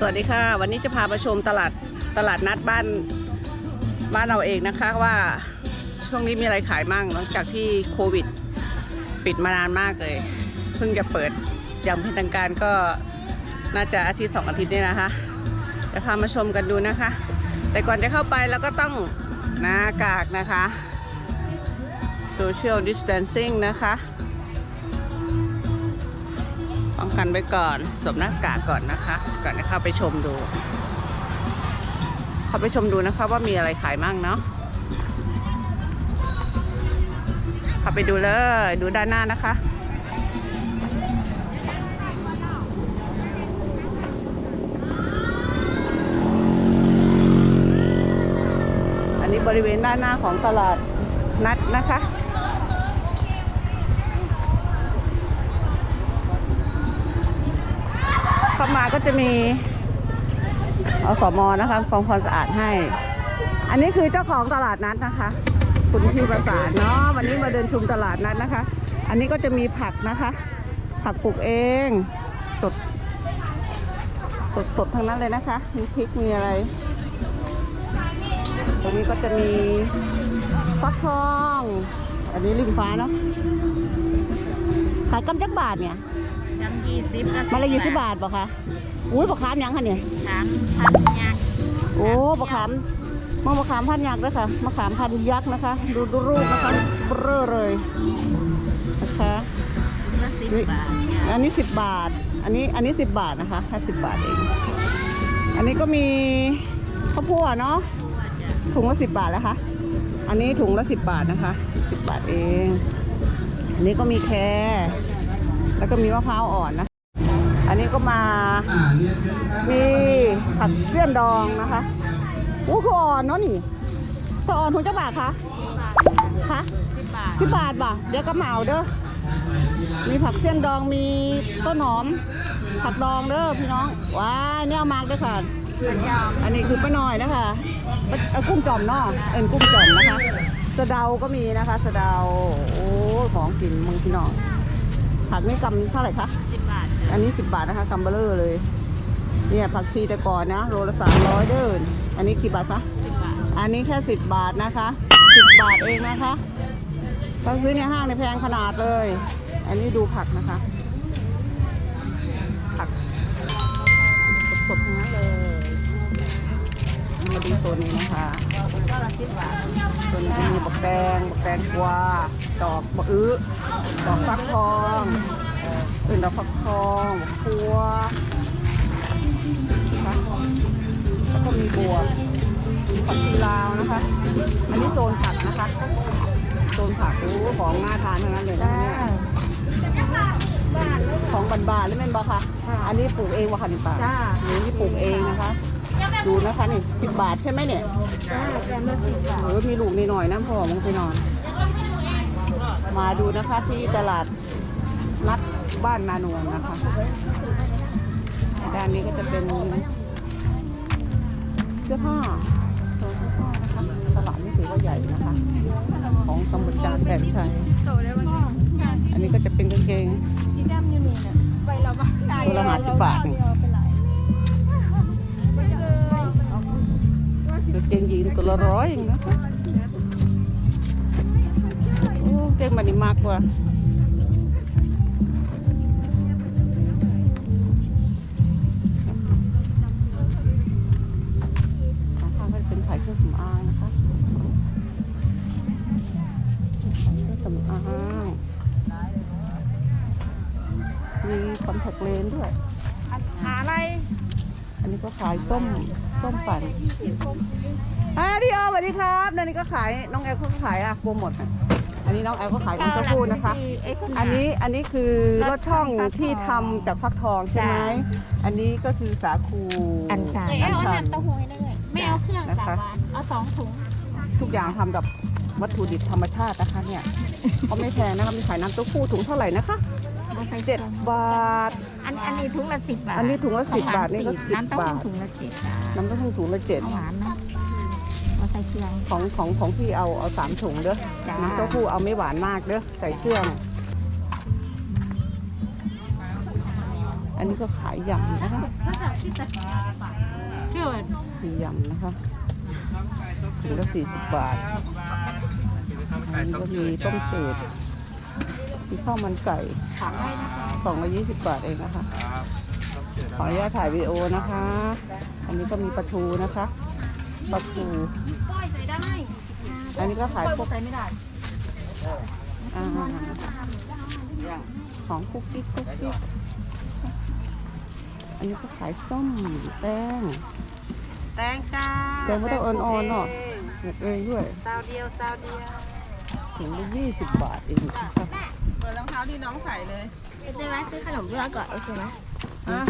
สวัสดีค่ะ วันนี้จะพาไปชมตลาดตลาดนัดบ้านบ้านเราเองนะคะว่าช่วงนี้มีอะไรขายมั่งหลังจากที่โควิด ปิดมานานมากเลย เพิ่งจะเปิดอย่างเป็นทางการก็น่าจะอาทิตย์สองอาทิตย์นี่นะคะจะพามาชมกันดูนะคะ แต่ก่อนจะเข้าไปเราก็ต้องหน้ากากนะคะ social distancing นะคะ ป้องกันไว้ก่อนสวมหน้ากากก่อนนะคะ ก่อนจะเข้าไปชมดู เข้าไปชมดูนะคะว่ามีอะไรขายมั่งเนาะเข้าไปดูเลยดูด้านหน้านะคะอันนี้บริเวณด้านหน้าของตลาดนัดนะคะ มาก็จะมีอสมนะคะกองความสะอาดให้ อันนี้คือเจ้าของตลาดนัดนะคะ คุณพี่ประสานเนาะวันนี้มาเดินชุมตลาดนัดนะคะ อันนี้ก็จะมีผักนะคะ ผักปลูกเองสดสดสดทั้งนั้นเลยนะคะ มีพริกมีอะไร ตรงนี้ก็จะมีฟักทอง อันนี้ริมฟ้าเนาะขายกำจักบาทเนี่ย จำยี่สิบมาละยี่สิบบาทป่ะคะอุ้ยบะขามยังคะเนี่ยสามพันยักษ์โอ้บะขามมะมะขามพันยักษ์ด้วยค่ะมะขามพันยักษ์นะคะ ดูดูรูปนะคะเบ้อเลยนะคะถุงละสิบบาทเนี่ยอันนี้สิบบาท อันนี้อันนี้สิบบาทนะคะแค่สิบบาทเอง อันนี้ก็มีข้าวโพดเนาะถุงละสิบบาทแล้วคะอันนี้ถุงละสิบบาทนะคะสิบบาทเอง อันนี้ก็มีแคร แล้วก็มีมะพร้าวอ่อนนะ อันนี้ก็มา มีผักเสี้ยนดองนะคะอู้คืออ่อนเนาะนี่ถ้าอ่อนถุงจะบาทคะคะสิบบาทสิบบาทบ่ะเดี๋ยวก็เหมาเด้อ มีผักเสี้ยนดอง มีต้นหอม ผักดองเด้อพี่น้อง ว้าเนี่ยเอามากเด้อค่ะ อันนี้คือป้าน้อยนะคะกุ้งจอมเนาะเอ็นกุ้งจอมนะคะสะเดาก็มีนะคะสะเดา โอ้ ของกินมึงพี่น้อง ผักนี่กำเท่าไหร่คะสิบบาท อันนี้10บาทนะคะกำเบลเลอร์เลย เนี่ยผักชีแต่ก่อนนะโลละ300เดิน อันนี้กี่บาทคะสิบบาท อันนี้แค่10บาทนะคะ10บาทเองนะคะถ้าซื้อในห้างในยแพงขนาดเลย อันนี้ดูผักนะคะ มาดูโซนนี้นะคะก็ละสิบบาทโซนนี้ก็มีบักแตงบักแตงกวาดอกบักอื้อดอกฟักทองเอ่ออื่นดอกฟักทองบักพัวนะคะแล้วก็มีบัวผักชีลาวนะคะ อันนี้โซนผักนะคะ โซนผักโอ้ของน่าทานทั้งนั้นเลยนะเนี่ยของบานๆแล้วแม่นบอคะอันนี้ปลูกเองวะคะนี่ป้าจ้าอันนี้ปลูกเองนะคะ ดูนะคะนี่สิบบาทใช่ไหมเนี่ยจ้าแกมละสิบบาทเออมีลูกนิดหน่อยนะพ่อมึงไปนอน มาดูนะคะที่ตลาดนัดบ้านนานวลนะคะ ด้านนี้ก็จะเป็นเสื้อผ้าโซนเสื้อผ้านะคะ ตลาดนี่ถือว่าใหญ่นะคะ ของตำบลจานแต่ใช่โตได้วันนี้อันนี้ก็จะเป็นกางเกงสีดำอยู่นี่นะใบละบาทตัวละ50บาท กางเกงยีนตัวละร้อยเองนะคะโอ้เกงมันนี่มากกว่าข้างๆก็จะเป็นขายเครื่องสำอางนะคะขายเครื่องสำอางมีคอนแทคเลนส์ด้วยหาอะไร อันนี้ก็ขายส้ม ส้มปั่นอ่าพี่โอสวัสดีครับนั่นนี่ก็ขายน้องแอลเขาก็ขายอะโปรโมทอะอันนี้น้องแอลก็ขายน้ำเต้าหู้นะคะ อันนี้อันนี้คือรสช่องที่ทำจากฟักทองใช่ไหมอันนี้ก็คือสาคูอันชันอันชันเต้าหู้ให้เลยไม่เอาเครื่องสามวันเอาสองถุงทุกอย่างทำกับวัตถุดิบธรรมชาตินะคะเนี่ยเขาไม่แพงนะคะมีขายน้ำเต้าหู้ถุงเท่าไหร่นะคะเจ็ดบาท อันอันนี้ถุงละสิบบาทอันนี้ถุงละ10บาทนี่ก็10น้ำเต้าหู้บาทถุงละเจ็ดบาทน้ำเต้าหู้ถุงละเจ็ด เอาหวานนะเอาใส่เครื่อง ของของของพี่เอาเอาสามถุงเด้อจ้า น้ำเต้าหู้เอาไม่หวานมากเด้อใส่เครื่อง อันนี้ก็ขายยำนะคะเชื่อมียำนะคะถุงละสี่สิบบาทอันนี้ก็มีต้มจืด มีข้าวมันไก่กล่องละยี่สิบบาทเองนะคะ ขออนุญาตถ่ายวีดีโอนะคะ อันนี้ก็มีปลาทูนะคะปลาทูก้อยใส่ได้ อันนี้ก็ขายก้อยพวกใส่ไม่ได้อ่าของคุกกิ๊กคุกกิ๊กอันนี้ก็ขายส้มแป้งแตงจ้าแป้งไม่ต้องอ่อนๆเนาะปลูกเองด้วยซาวเดียวซาวเดียวถุงละยี่สิบบาทเองค่ะ เปิดรองเท้าที่น้องใส่เลยได้ไหมซื้อขนมเบื้องก่อนโอเคไหมอะ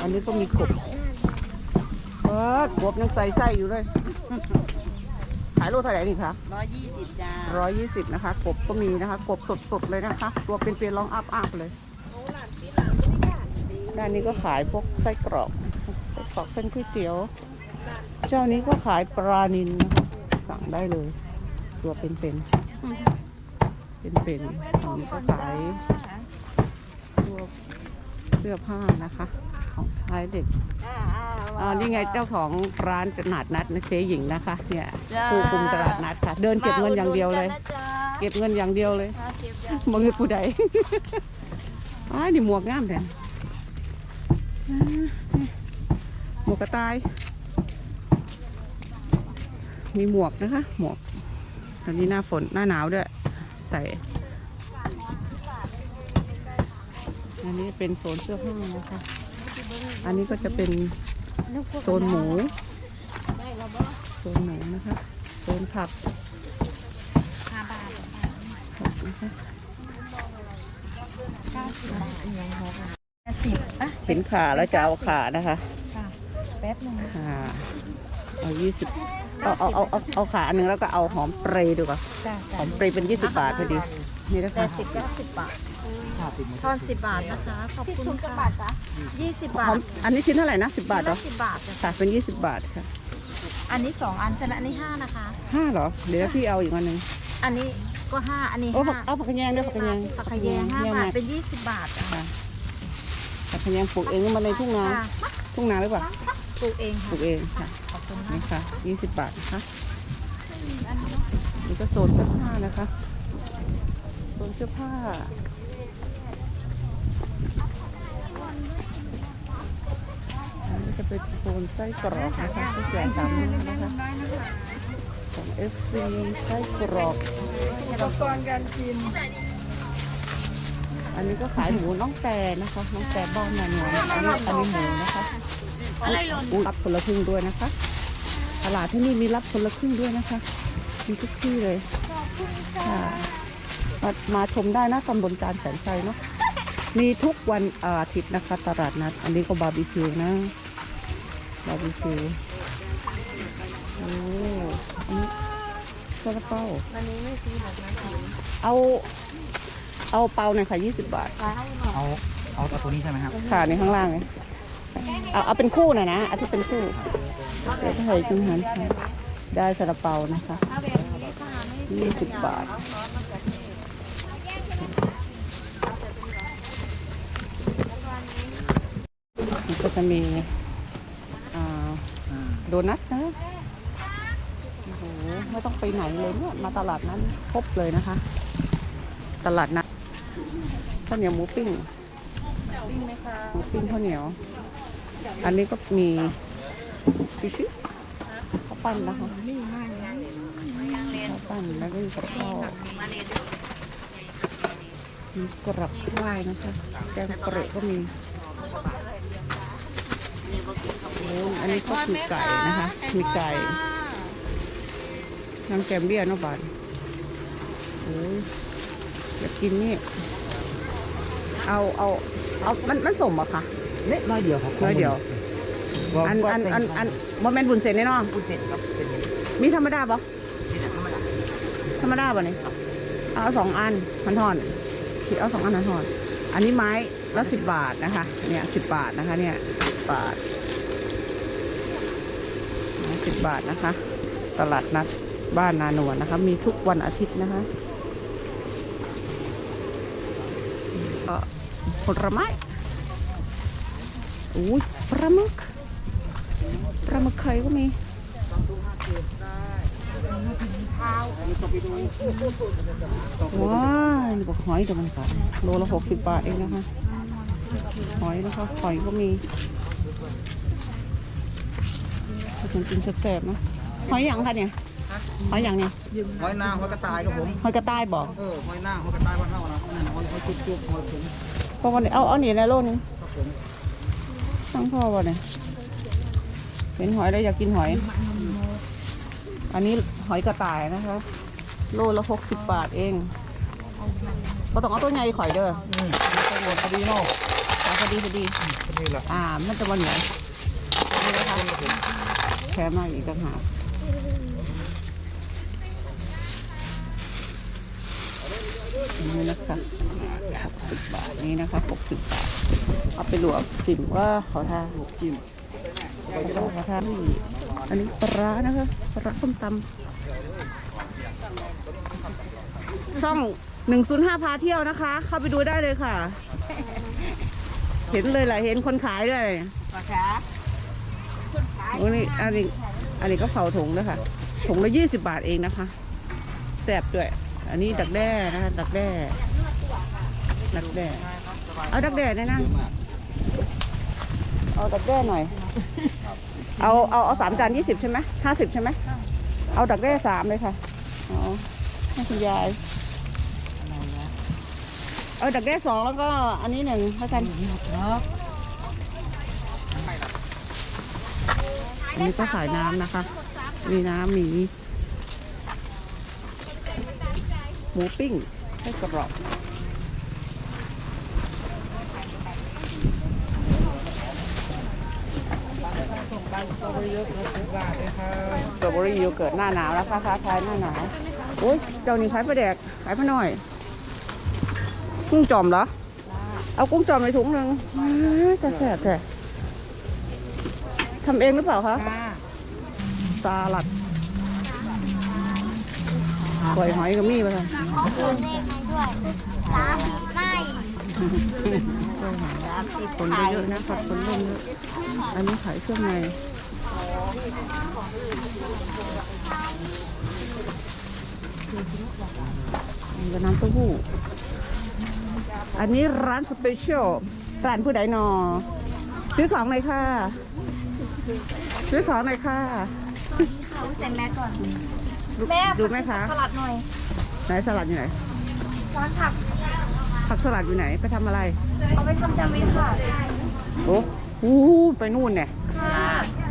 อันนี้ก็มีกบเออกบยังใส่ไส้อยู่เลย ขายโลเท่าไหร่นี่คะร้อยยี่สิบจ้าร้อยยี่สิบนะคะกบก็มีนะคะกบสดๆเลยนะคะ ตัวเป็นๆร้องอัพอัพเลยด้านนี้ก็ขายพวกไส้กรอกไส้กรอกเส้นก๋วยเตี๋ยว เจ้านี้ก็ขายปลานินนะคะสั่งได้เลย ตัวเป็นๆ เป็นๆฝั่งนี้ก็ขายพวกเสื้อผ้านะคะ ของชายเด็กอ่านี่ไงเจ้าของร้านตลาดนัดนะเจ๊หญิงนะคะ เนี่ยผู้คุมตลาดนัดค่ะ เดินเก็บเงินอย่างเดียวเลย เก็บเงินอย่างเดียวเลยมองเงินผู้ใดอ้ายนี่หมวกงามแท้อ่าหมวกกระต่าย มีหมวกนะคะ หมวก ตอนนี้หน้าฝนหน้าหนาวด้วย ใส่ อันนี้เป็นโซนเสื้อผ้านะคะ อันนี้ก็จะเป็นโซนหมู โซนหมูนะคะ โซนผักห้าบาทผักนะคะเก้าสิบบาทยังพอกันสิบอะเห็นขาแล้วจะเอาขานะคะค่ะแป๊บนึงขาเอายี่สิบ เอาเอาเอาเอาเอาขาอันหนึ่งแล้วก็เอาหอมเปรย์ดีกว่าจ้าหจ้าอมเปรย์เป็นยี่สิบบาทพอดีนี่นะแต่คะสิบเก้าสิบบาททอนสิบบาทนะคะ ขอบคุณค่ะบาทจ้ะยี่สิบบาหอทมอันนี้ชิ้นเท่าไหร่นะสิบบาทเหรอสิบบาทจ้ะค่ะเป็นยี่สิบบาทค่ะอันนี้สองอันใช่ไหมอันนี้ห้านะคะ ห้าเหรอเดี๋ยวพี่เอาอีกอันหนึ่งอันนี้ก็ห้าอันนี้โอ้ผักห้าเอาผักกระแยงด้วยผักกระแยงผักขยงห้าแยงบาทมาเป็นยี่สิบบาทจ้ะค่ะผักกระแยงปลูกเองมาในทุ่งนาค่ะทุ่งนาหรือเปล่าปลูกเองปลูค่ะกเองค่ะขอบคุณมา นี่กค่ะยี่สิบบาทนะคะนี่ก็โซนเสื้อผ้านะคะ โซนเสื้อผ้า อันนี้จะเป็นโซนไส้กรอกนะคะไส้แกงสามนิ้วนะคะของเอฟซีไส้กรอกอุปกรณ์การกิน อันนี้ก็ขายหมูน้องแต่นะคะ น้องแต่บ้านนาหนวลอันนี้อันนี้หมูนะคะอะไรหล่นอุ๊ยรับคนละครึ่งด้วยนะคะ ตลาดที่นี่มีรับคนละครึ่งด้วยนะคะ มีทุกที่เลยค่ะ มามาชมได้นะตำบลการแสนชัยเนาะ มีทุกวันอาทิตย์นะคะ ตลาดนัด อันนี้ก็บาร์บีคิวนะ บาร์บีคิว โอ้อันนี้ซาลาเปาวันนี้ไม่ซื้อแบบนั้นค่ะเอา เอาเปาหน่อยค่ะยี่สิบบาทร้านหน่อยเอาเอา เอาตัวนี้ใช่ไหมครับ ค่ะในข้างล่างเลย เอาเอาเป็นคู่หน่อยนะเอาที่เป็นคู่เสียเถยจังหันได้ซาลาเปานะคะยี่สิบบาทมันก็จะมีโดนัทนะโอ้โหไม่ต้องไปไหนเลยเนี่ยมาตลาดนั้นครบเลยนะคะ ตลาดนัดข้าวเหนียวหมูปิ้งหมูปิ้งข้าวเหนียว อันนี้ก็มีฟิชิข้าวปั้นนะคะข้าวปั้นแล้วก็มีกับข้าวมีกรับไหว้นะคะแกงเปรอะก็มีอันนี้ก็คือไก่นะคะ มีไก่น้ำแกมเบี้ยเนาะบานโอ้ยอยากกินนี่ เอาเอาเอามันมันสมเหรอะคะ เล็กน้อยเดียวครับน้อยเดียว อันอันอันอันโมเมนต์บุญเส้นแน่นอนคุณเสร็จครับเสร็จมีธรรมดาปะนี่นะธรรมดาธรรมดาปะเนี่ยเอาสองอันหันทอนที่เอาสองอันหันทอน อันนี้ไม้ละสิบบาทนะคะ เนี่ยสิบบาทนะคะ เนี่ยบาทสิบบาทนะคะ ตลาดนัดบ้านนาหนวลนะคะ มีทุกวันอาทิตย์นะคะก็ผลไม้ อุ้ยปลาหมึกปลาหมึกไข่ก็มีว้ายนี่บอกหอยเดี๋ยวมันก่อนโลละหกสิบบาทเองนะคะ หอยนะคะหอยก็มีกินกินแซ่บๆนะหอยหยังคะเนี่ยหอยหยังเนี่ยหอยนางหอยกระต่ายครับผมหอยกระต่ายบอกเออหอยนางหอยกระต่ายบ้านเฮานะอืมหอยหอยจุ๊บจุ๊บหอยผมเพราะวันนี้เอาเอาหนีในโลนึงครับผม ตั้งพ่อวันนี้เห็นหอยแล้วอยากกินหอย อันนี้หอยกระต่ายนะคะ โลละหกสิบบาทเองเราต้องเอาตัวใหญ่ข่อยเด้ออืมตัวหมดพอดีเนาะเอาพอดีพอดีพอดีละอ่า มันจะวันเหนียวนี่นะคะแค่มาอีกต่างหาก นี่นะคะหกสิบบาทนี่นะคะหกสิบบาท เอาไปลวกจิ้มว่าขอทานลูกจิ้มขอทานขอทานนี่อันนี้ปลาร้านะคะปลาร้าส้มตำช่องหนึ่งศูนย์ห้าพาเที่ยวนะคะ เข้าไปดูได้เลยค่ะ เห็นเลยแหละเห็นคนขายด้วยปลาคะโอ้นี่อันนี้ อันนี้ก็เผาถุงด้วยค่ะถุงละยี่สิบบาทเองนะคะแซ่บด้วย อันนี้ดักแด้นะคะดักแด้ดักแด้เอาดักแด้แน่นะเอาดักแด้หน่อย เอาเอาเอาสามจานยี่สิบใช่ไหมห้าสิบใช่ไหมเอาดักแด้สามเลยค่ะเอาให้คุณยายเอาดักแด้สองแล้วก็อันนี้หนึ่งแล้วกันอันนี้ก็ขายน้ำนะคะ มีน้ำมี หมูปิ้งให้กรอบสตรอเบอรี่โยเกิร์ตหน้าหนาวแล้วค่ะค้าขายหน้าหนาวโอ้ยเจ้านี่ขายปลาแดกขายปลาหน่อย กุ้งจอมเหรอ เอากุ้งจอมในถุงหนึ่งว้ายจะแสบแท้ทำเองหรือเปล่าคะ สลัด ปล่อยหอยกับมี่ไปเลยตัวเลขให้ด้วยสามสิบไม่คนเยอะๆนะครับคนเริ่มเยอะอันนี้ขายเครื่องในอันนี้ก็น้ำเต้าหู้ อันนี้ร้านสเปเชียลร้านผู้ใดนอ ซื้อของหน่อยค่ะ ซื้อของหน่อยค่ะเขาใส่แม่ก่อน ดูแม่ดูไหมคะสลัดหน่อยไหนสลัดอยู่ไหนร้านผักผักสลัดอยู่ไหนไปทำอะไร เอาไปทำแซนด์วิชค่ะโอ้โหไปนู่นเนี่ยค่ะ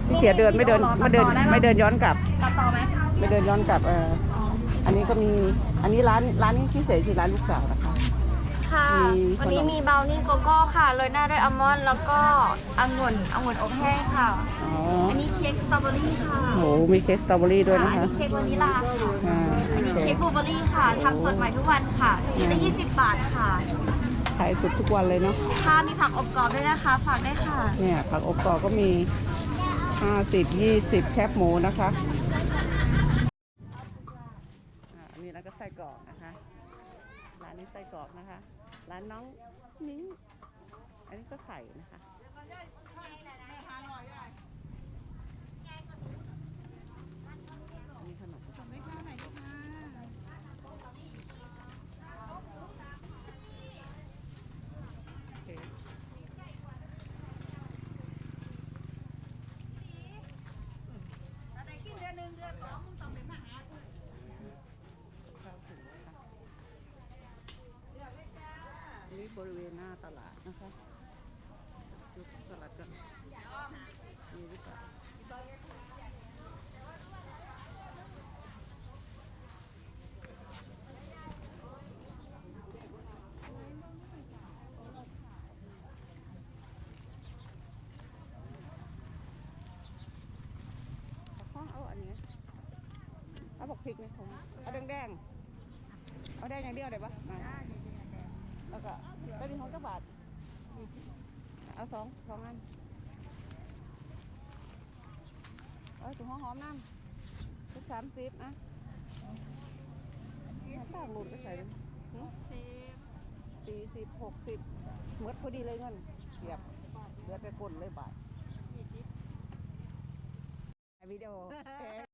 พี่เสียเดินไม่เดินไม่เดินไม่เดินย้อนกลับตัดต่อไหมไม่เดินย้อนกลับเอออันนี้ก็มีอันนี้ร้านร้านพิเศษคือร้านลูกสาวนะ คะค่ะ มีขนมวันนี้มีเบลนี่โกโก้ค่ะโรยหน้าด้วยอัลมอนด์แล้วก็องุ่นองุ่นอบแห้งค่ะ อ๋ออันนี้เค้กสตรอเบอรี่ค่ะโหมีเค้กสตรอเบอรี่ด้วยค่ะนะอันคะนี้เค้กวานิลลาค่ะอ่าอันโอนี้เคเค้กบลูเบอรี่ค่ะทำสดใหม่ทุกวันค่ะชิ้นละ20 บาทค่ะขายสุดทุกวันเลยเนาะค่ะมีผักอบกรอบด้วยนะคะฝากได้วยค่ะ เนี่ยผักอบกรอบก็มีห้าสิบยี่สิบแคบหมูนะคะอ่าอันนี้ร้านก็ไส้กรอกนะคะร้านนี้ไส้กรอกนะคะ ร้านน้องมิ้งอันนี้ก็ไข่นะคะอันนี้ขนมโอเคเข้าถึงนะคะนี่ บริเวณหน้าตลาดนะคะดูตลาดกันมีหรือเปล่าเอาข้องเอาอันนี้เอาบอกพริกไหมผมเอาแดงๆเอาแดงอย่างเดียวได้ปะมาแล้วก็ ได้มีของจักบาทเอาสองสองอันเอาถุงหอมๆน้ำทุกสามสิบนะต่างหลุดไปใส่เลยสี่สิบหกสิบเมื่อพอดีเลยเงินเสียบเหลือแต่ก้นเลยบาทวิดีโอเอ๊ะ